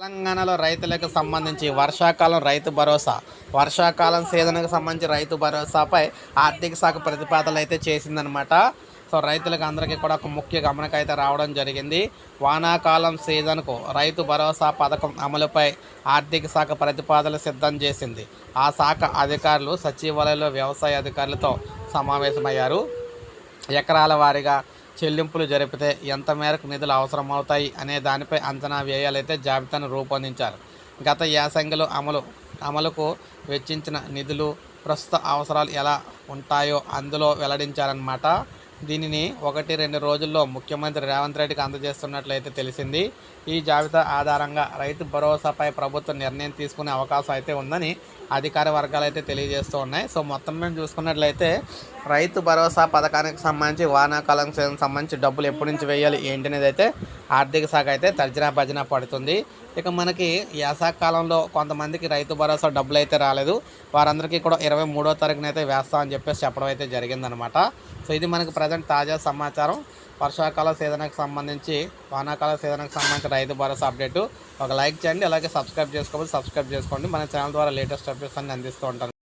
తెలంగాణలో రైతులకు సంబంధించి వర్షాకాలం రైతు భరోసా వర్షాకాలం సీజన్కు సంబంధించి రైతు భరోసాపై ఆర్థిక శాఖ ప్రతిపాదనలు అయితే చేసిందనమాట సో రైతులకు అందరికీ కూడా ఒక ముఖ్య గమనిక అయితే రావడం జరిగింది. వానాకాలం సీజన్కు రైతు భరోసా పథకం అమలుపై ఆర్థిక శాఖ ప్రతిపాదనలు సిద్ధం చేసింది. ఆ శాఖ అధికారులు సచివాలయంలో వ్యవసాయ అధికారులతో సమావేశమయ్యారు. ఎకరాల వారీగా చెల్లింపులు జరిపితే ఎంత మేరకు నిధులు అవసరమవుతాయి అనే దానిపై అంచనా వ్యయాలైతే జాబితాను రూపొందించారు. గత యాసంగిలో అమలు అమలుకు వెచ్చించిన నిధులు ప్రస్తుత అవసరాలు ఎలా ఉంటాయో అందులో వెల్లడించారన్నమాట. దీనిని ఒకటి రెండు రోజుల్లో ముఖ్యమంత్రి రేవంత్ రెడ్డికి అందజేస్తున్నట్లయితే తెలిసింది. ఈ జాబితా ఆధారంగా రైతు భరోసాపై ప్రభుత్వం నిర్ణయం తీసుకునే అవకాశం అయితే ఉందని అధికార వర్గాలు అయితే తెలియజేస్తూ ఉన్నాయి. సో మొత్తం మేము చూసుకున్నట్లయితే రైతు భరోసా పథకానికి సంబంధించి వానాకాలం సంబంధించి డబ్బులు ఎప్పటి నుంచి వేయాలి ఏంటి అనేది అయితే ఆర్థిక శాఖ అయితే తర్జనా భజన పడుతుంది. ఇక మనకి యాసకాలంలో కొంతమందికి రైతు భరోసా డబ్బులు అయితే రాలేదు. వారందరికీ కూడా ఇరవై మూడో తారీఖున అయితే వేస్తామని చెప్పేసి చెప్పడం అయితే జరిగిందనమాట. సో ఇది మనకి ప్రజెంట్ తాజా సమాచారం. వర్షాకాల సీజన్కి సంబంధించి వానాకాల సీజన్కి సంబంధించి రైతు భరోసా అప్డేటు. ఒక లైక్ చేయండి అలాగే సబ్స్క్రైబ్ చేసుకోవాలి సబ్స్క్రైబ్ చేసుకోండి. మన ఛానల్ ద్వారా లేటెస్ట్ అప్డేట్స్ అన్ని అందిస్తూ ఉంటాను